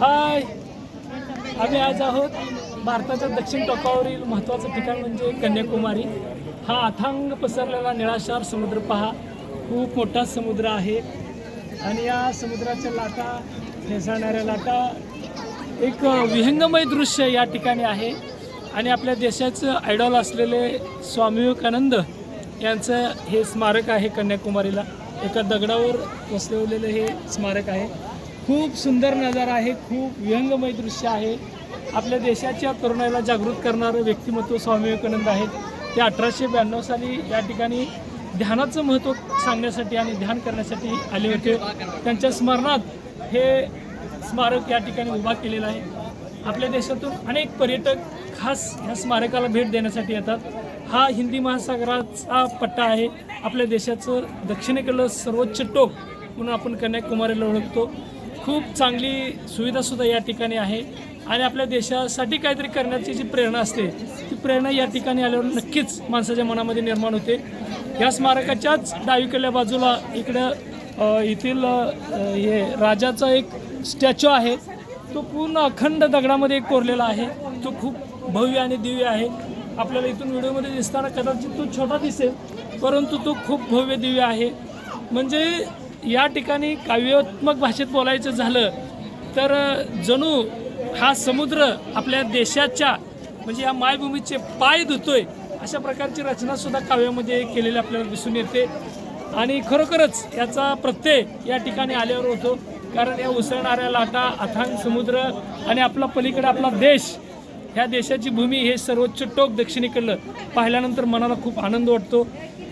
हाय. आम्ही आज आहोत भारताच्या दक्षिण टोकावरील महत्त्वाचं ठिकाण म्हणजे कन्याकुमारी. हा अथांग पसरलेला निळाशार समुद्र पहा. खूप मोठा समुद्र आहे. आणि या समुद्राच्या लाटा फेसाळणाऱ्या लाटा एक विहंगमय दृश्य या ठिकाणी आहे. आणि आपल्या देशाचं आयडॉल असलेले स्वामी विवेकानंद यांचं हे स्मारक आहे कन्याकुमारीला. एका दगडावर वसवलेलं हे स्मारक आहे. खूप सुंदर नजारा आहे खूप विहंगमय दृश्य आहे. आपल्या देशाच्या तरुणाईला जागृत करणारं व्यक्तिमत्व स्वामी विवेकानंद आहेत. ते अठराशे ब्याण्णव साली या ठिकाणी ध्यानाचं महत्त्व सांगण्यासाठी आणि ध्यान करण्यासाठी आले होते. त्यांच्या स्मरणात हे स्मारक या ठिकाणी उभा केलेलं आहे. आपल्या देशातून अनेक पर्यटक खास ह्या स्मारकाला भेट देण्यासाठी येतात. हा हिंदी महासागराचा पट्टा आहे. आपल्या देशाचं दक्षिणेकडलं सर्वोच्च टोक म्हणून आपण कन्याकुमारीला ओळखतो. खूप चांगली सुविधासुद्धा या ठिकाणी आहे. आणि आपल्या देशासाठी काहीतरी करण्याची जी प्रेरणा असते ती प्रेरणा या ठिकाणी आल्यावर नक्कीच माणसाच्या मनामध्ये निर्माण होते. या स्मारकाच्याच डावीकडल्या बाजूला इकडं येथील हे राजाचा एक स्टॅच्यू आहे. तो पूर्ण अखंड दगडामध्ये कोरलेला आहे. तो खूप भव्य आणि दिव्य आहे. आपल्याला इथून व्हिडिओमध्ये दिसताना कदाचित तो छोटा दिसेल परंतु तो खूप भव्य दिव्य आहे. म्हणजे या ठिकाणी काव्यात्मक भाषेत बोलायचं झालं तर जणू हा समुद्र आपल्या देशाच्या म्हणजे या मायभूमीचे पाय धुतोय अशा प्रकारची रचनासुद्धा काव्यामध्ये केलेली आपल्याला दिसून येते. आणि खरोखरच याचा प्रत्यय या ठिकाणी आल्यावर होतो कारण या उसळणाऱ्या लाटा अथांग समुद्र आणि आपला पलीकडे आपला देश ह्या देशाची भूमी हे सर्वोच्च टोक दक्षिणेकडलं पाहिल्यानंतर मनाला खूप आनंद वाटतो.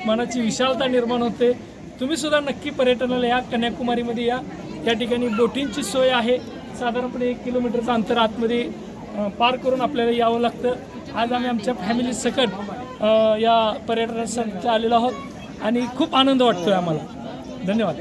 मनाची विशालता निर्माण होते. तुम्ही सुद्धा नक्की पर्यटनाला या कन्याकुमारीमध्ये या. या ठिकाणी बोटिंगची सोय आहे. साधारणपणे एक किलोमीटरचं अंतर आतमध्ये पार करून आपल्याला यावं लागतं. आज आम्ही आमच्या फॅमिली सकट या पर्यटनासाठी आलेलो आहोत. आणि खूप आनंद वाटतोय आम्हाला. धन्यवाद.